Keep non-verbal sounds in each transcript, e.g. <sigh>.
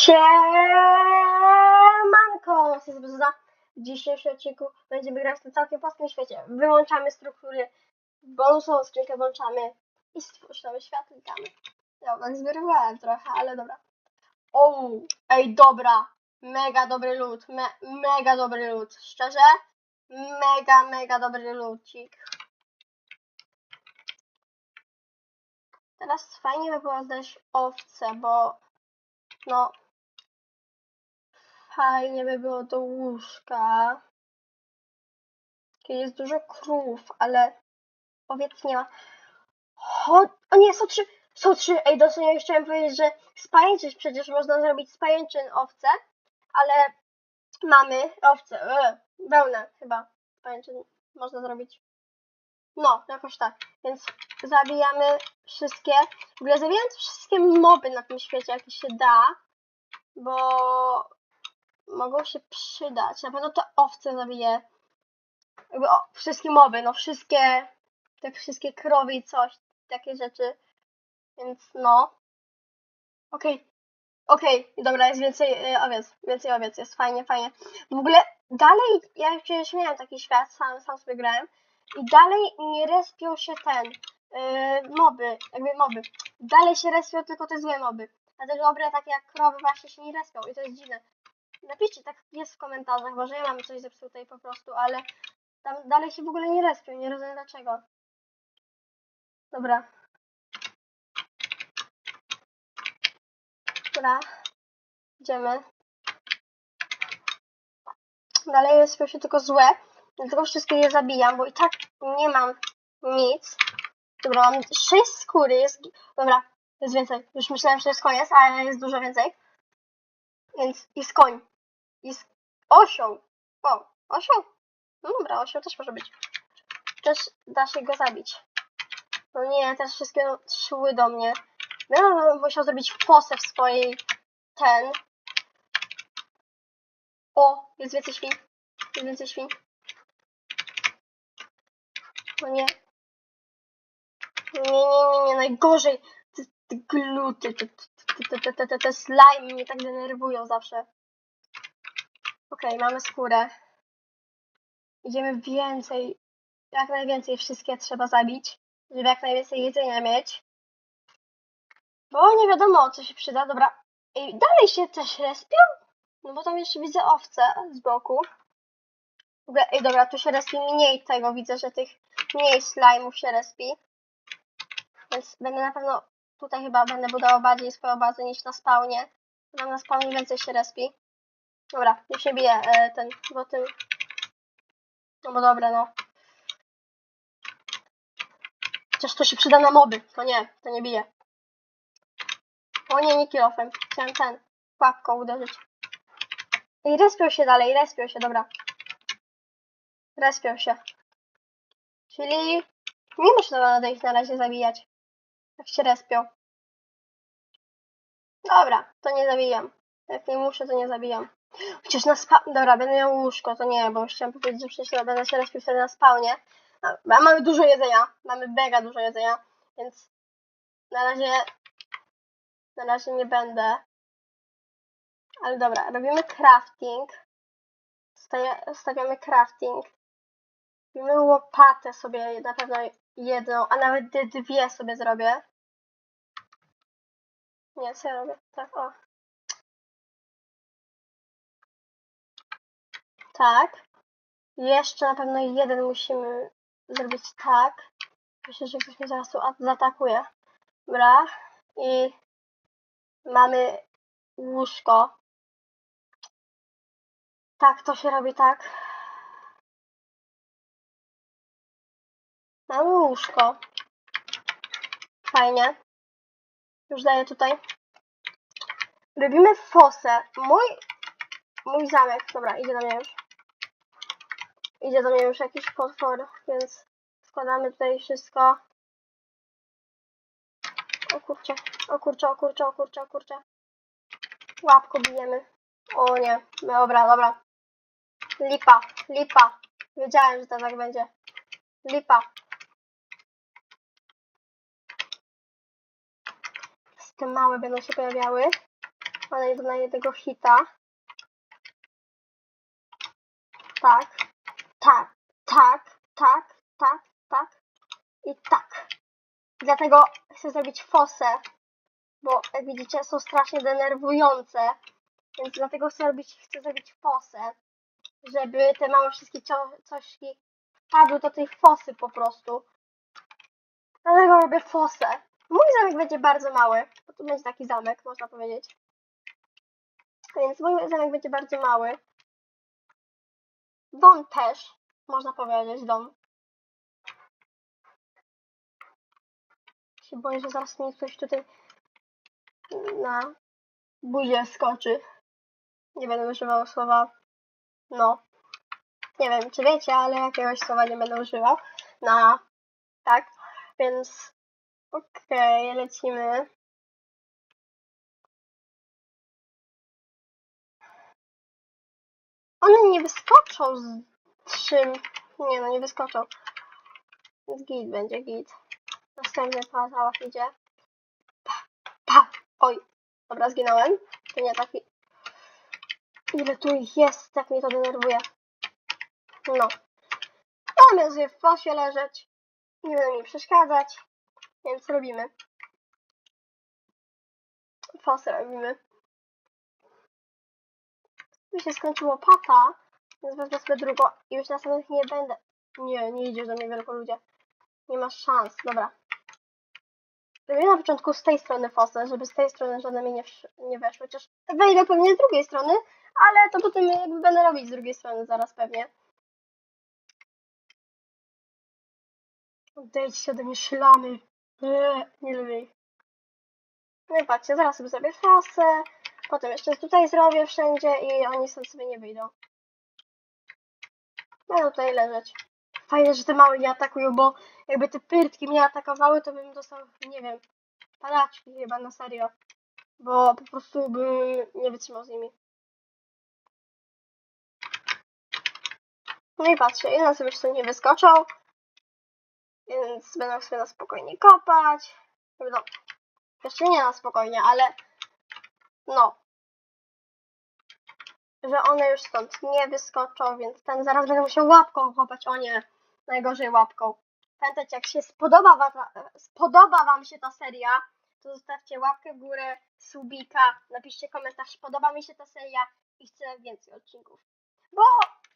Siemanko! Jest. W dzisiejszym odcinku będziemy grać w tym całkiem płaskim świecie. Wyłączamy struktury, bonusową skrzynkę włączamy i stworzymy świat witamy. Ja tak zwyrywałem trochę, ale dobra. O, ej, dobra. Mega dobry loot. Me, mega dobry loot. Szczerze? Mega, mega dobry lootcik. Teraz fajnie by było znaleźć owce, bo no fajnie by było do łóżka. Kiedy jest dużo krów, ale owiec nie ma. Cho... O nie, są trzy, są trzy. Ej, dosłownie chciałem powiedzieć, że z pajęczyn przecież można zrobić z pajęczyn owce, ale mamy owce, e, wełnę chyba z pajęczyn można zrobić. No, jakoś tak. Więc zabijamy wszystkie, w ogóle zabijając wszystkie moby na tym świecie, jakie się da, bo mogą się przydać. Na pewno te owce zabiję. Jakby o, wszystkie moby, no wszystkie, te wszystkie krowy i coś, takie rzeczy. Więc no. Okej. Okej, dobra, jest więcej y, owiec, więcej owiec, jest fajnie, fajnie. W ogóle dalej, ja przecież miałem taki świat, sam, sam sobie grałem, i dalej nie respią się ten, yy, moby, jakby moby. Dalej się respią tylko te złe moby. A te dobre, takie jak krowy właśnie się nie respią i to jest dziwne. Napiszcie, tak jest w komentarzach, może ja mam coś zepsute i po prostu, ale tam dalej się w ogóle nie respią, nie rozumiem dlaczego. Dobra. Dobra. Idziemy. Dalej respią się tylko złe. Dlatego wszystkie je zabijam, bo i tak nie mam nic. Dobra, mam 6 skóry, jest... Dobra, jest więcej. Już myślałem, że jest koniec, ale jest dużo więcej. Więc jest koń. Jest osioł. O, osioł? No dobra, osioł też może być. Też da się go zabić. No nie, teraz wszystkie szły do mnie. Ja bym musiał zrobić fosę w swojej... ten. O, jest więcej świn. Jest więcej świn. No nie. Nie, nie, nie, nie, najgorzej. Te, te gluty, te, te, te, te, te, te slime mnie tak denerwują zawsze. Okej, mamy skórę. Idziemy więcej, jak najwięcej wszystkie trzeba zabić, żeby jak najwięcej jedzenia mieć. Bo nie wiadomo, co się przyda. Dobra, Ej, dalej się też respią? No bo tam jeszcze widzę owce z boku. Ej, dobra, tu się respi mniej tego, widzę, że tych mniej slime'ów się respi. Więc będę na pewno, tutaj chyba będę budował bardziej swoją bazę niż na spawnie. Tam na spawnie więcej się respi. Dobra, już nie bije e, ten, bo tym... No bo dobra, no. Chociaż to się przyda na moby. To nie, to nie bije. O nie, nie kilofem. Chciałem ten, łapką uderzyć. I respią się dalej, respią się, dobra. Respią się. Czyli nie muszę ich na razie zabijać. Jak się respią. Dobra, to nie zabijam. Jak nie muszę, to nie zabijam. Chociaż na spa... Dobra, będę miał łóżko, to nie, bo chciałam powiedzieć, że przecież będę się respił wtedy na spawnie. A, mamy dużo jedzenia. Mamy mega dużo jedzenia, więc na razie na razie nie będę. Ale dobra, robimy crafting. Stawiamy crafting. Robimy łopatę sobie na pewno jedną, a nawet dwie sobie zrobię. Nie, co ja robię? Tak, o. Tak. Jeszcze na pewno jeden musimy zrobić tak. Myślę, że ktoś mnie zaraz tu zaatakuje. Dobra. I mamy łóżko. Tak, to się robi tak. Mamy łóżko. Fajnie. Już daję tutaj. Robimy fosę. Mój, mój zamek. Dobra, idzie do mnie już. Idzie do mnie już jakiś potwór, więc składamy tutaj wszystko. O kurczę, o kurczę, o kurczę, o kurczę, o kurczę. Łapko bijemy. O nie, dobra, dobra. Lipa, lipa. Wiedziałem, że to tak będzie. Lipa. Te małe będą się pojawiały. Niego na jednego hita. Tak, tak, tak, tak, tak, tak i tak. Dlatego chcę zrobić fosę, bo jak widzicie są strasznie denerwujące, więc dlatego chcę robić, chcę zrobić fosę, żeby te małe wszystkie cośki wpadły do tej fosy po prostu. Dlatego robię fosę. Mój zamek będzie bardzo mały, bo to będzie taki zamek, można powiedzieć. Więc mój zamek będzie bardzo mały. Dom też, można powiedzieć, dom. Się boję, że zaraz mi ktoś tutaj na buzię skoczy. Nie będę używał słowa no. Nie wiem, czy wiecie, ale jakiegoś słowa nie będę używał. Na tak, więc okej, lecimy. One nie wyskoczą z czym. Nie no, nie wyskoczą. Więc git będzie git. Następny pazałach idzie. Pa, pa. Oj, dobra, zginąłem. To nie taki. Ile tu ich jest, tak mnie to denerwuje. No. Mamy sobie w fosie leżeć. Nie będą mi przeszkadzać. Więc robimy. Fosę robimy. Mi się skończyło pata, więc wezmę sobie drugą i już następnych nie będę. Nie, nie idziesz do mnie wielko ludzie. Nie masz szans, dobra. Robię na początku z tej strony fosę, żeby z tej strony żadne mi nie, nie weszły. Chociaż wejdę pewnie z drugiej strony, ale to potem jakby będę robić z drugiej strony zaraz pewnie. Odejdźcie ode mnie szlamy. Nie lubię ich. No i patrzcie, zaraz sobie zrobię fosę. Potem jeszcze tutaj zrobię wszędzie i oni stąd sobie nie wyjdą. Będą tutaj leżeć. Fajne, że te małe nie atakują, bo jakby te pyrtki mnie atakowały, to bym dostał, nie wiem, palaczki chyba na serio. Bo po prostu bym nie wytrzymał z nimi. No i patrzcie, jeden sobie jeszcze nie wyskoczą. Więc będą sobie na spokojnie kopać. No, jeszcze nie na spokojnie, ale no. Że one już stąd nie wyskoczą, więc ten zaraz będę musiał łapką kopać. O nie, najgorzej łapką. Pamiętajcie, jak się spodoba, spodoba Wam się ta seria, to zostawcie łapkę w górę, subika, napiszcie komentarz, podoba mi się ta seria i chcę więcej odcinków. Bo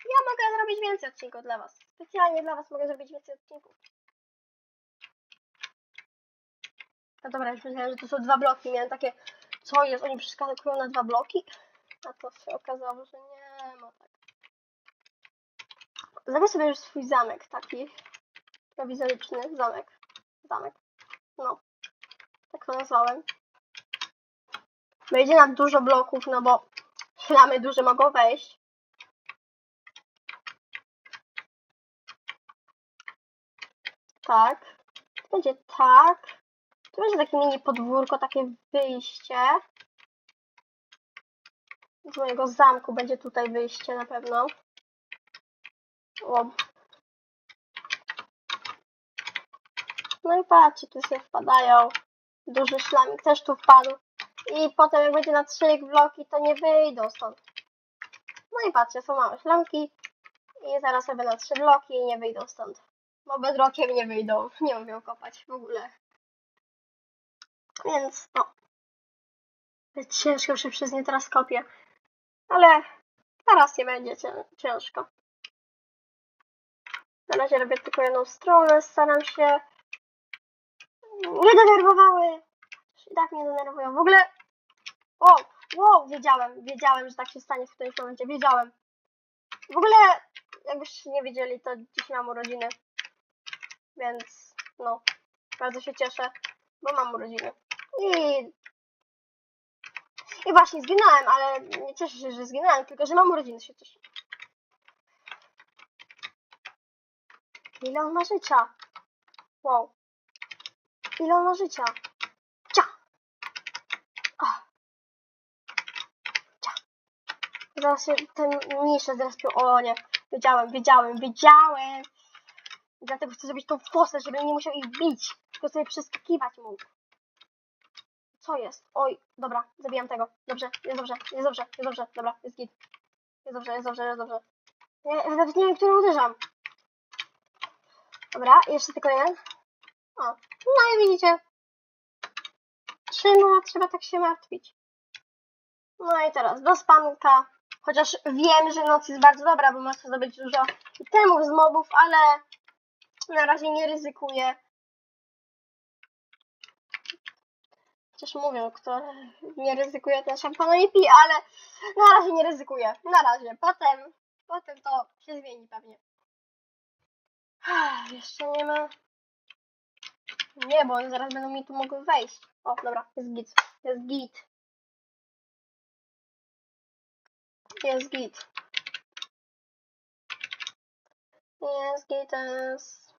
ja mogę zrobić więcej odcinków dla Was. Specjalnie dla Was mogę zrobić więcej odcinków. No dobra, już myślałem, że to są dwa bloki. Miałem takie, co jest, oni przeskakują na dwa bloki? A to się okazało, że nie ma tak. Zrobię sobie już swój zamek taki. Prowizoryczny zamek. Zamek. No. Tak to nazwałem. Wejdzie na dużo bloków, no bo ślamy duże mogą wejść. Tak. Będzie tak. Tu będzie takie mini podwórko, takie wyjście. Z mojego zamku będzie tutaj wyjście na pewno. No i patrzcie, tu się wpadają. Duży szlamik też tu wpadł. I potem jak będzie na trzy bloki, to nie wyjdą stąd. No i patrzcie, są małe szlamki. I zaraz sobie na trzy bloki i nie wyjdą stąd. Bo bez rokiem nie wyjdą. Nie umiem kopać w ogóle. Więc no. Ciężko się przez nie teraz kopię. Ale teraz nie będzie cię- ciężko. Na razie robię tylko jedną stronę, staram się. Nie denerwowały! I tak mnie denerwują. W ogóle. Wow, wow, wiedziałem, wiedziałem, że tak się stanie w którymś momencie. Wiedziałem. W ogóle, jakbyście nie wiedzieli, to dziś mam urodziny. Więc no, bardzo się cieszę, bo mam urodziny. I, I właśnie zginąłem, ale nie cieszę się, że zginąłem, tylko że mam urodziny się cieszę. Ile on ma życia? Wow. Ile on ma życia? Cia! Ach. Cia. Zaraz się ten mniejszy zrespił. O nie. Wiedziałem, wiedziałem, wiedziałem. Dlatego chcę zrobić tą fosę, żeby nie musiał ich bić. Tylko sobie przeskakiwać mógł. Co jest? Oj, dobra, zabijam tego. Dobrze, jest dobrze, jest dobrze, jest dobrze, dobra, jest git. Jest dobrze, jest dobrze, jest dobrze. Ja nawet nie wiem, który uderzam. Dobra, jeszcze tylko jeden. O, no i widzicie. Czym trzeba tak się martwić? No i teraz do spanka. Chociaż wiem, że noc jest bardzo dobra, bo można zdobyć dużo itemów z mobów, ale na razie nie ryzykuję. Chociaż mówią, kto nie ryzykuje, ten szampana nie pije, ale na razie nie ryzykuję. Na razie. Potem, potem to się zmieni pewnie. Jeszcze nie ma. Nie, bo zaraz będą mi tu mogły wejść. O, dobra, jest git. Jest git. Jest git. Jest git. Jest.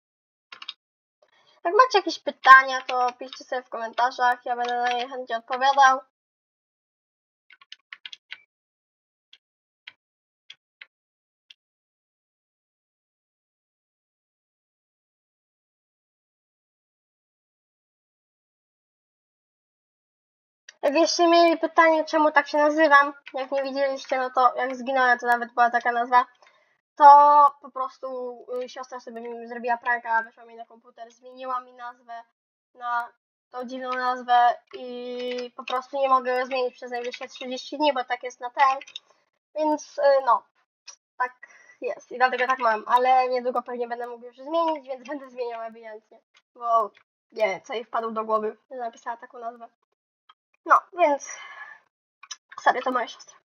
Jak macie jakieś pytania, to piszcie sobie w komentarzach. Ja będę na nie chętnie odpowiadał. Jakbyście mieli pytanie, czemu tak się nazywam, jak nie widzieliście, no to jak zginąłem, to nawet była taka nazwa, to po prostu y, siostra sobie zrobiła pranka, weszła mi na komputer, zmieniła mi nazwę na tą dziwną nazwę i po prostu nie mogę zmienić przez najbliższe 30 dni, bo tak jest na ten, więc y, no, tak jest i dlatego tak mam, ale niedługo pewnie będę mógł już zmienić, więc <laughs> będę zmieniał ewidentnie, bo nie co jej wpadło do głowy, że napisała taką nazwę. No, więc. Sorry, to moja siostra.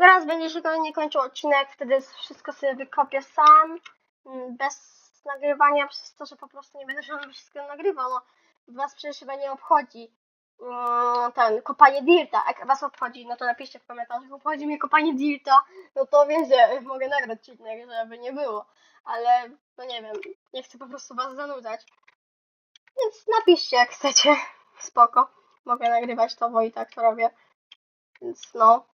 Zaraz będzie się nie kończył odcinek, wtedy wszystko sobie wykopię sam, mm, bez nagrywania, przez to, że po prostu nie będę żadnego wszystkiego nagrywał. No, was przecież chyba nie obchodzi mm, ten, kopanie dirta. Jak was obchodzi, no to napiszcie w komentarzach, obchodzi mnie kopanie dirta, no to wiecie, mogę nagrać odcinek, żeby nie było. Ale, no nie wiem, nie chcę po prostu was zanudzać. Więc napiszcie jak chcecie. Spoko. Mogę nagrywać to, bo i tak to robię. Więc no.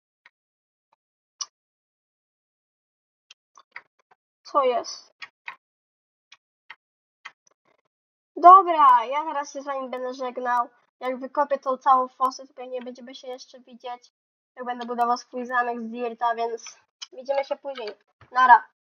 Co jest? Dobra, ja teraz się z wami będę żegnał. Jak wykopię tą całą fosę, to pewnie będziemy się jeszcze widzieć. Jak będę budował swój zamek z Dirta, więc widzimy się później. Nara.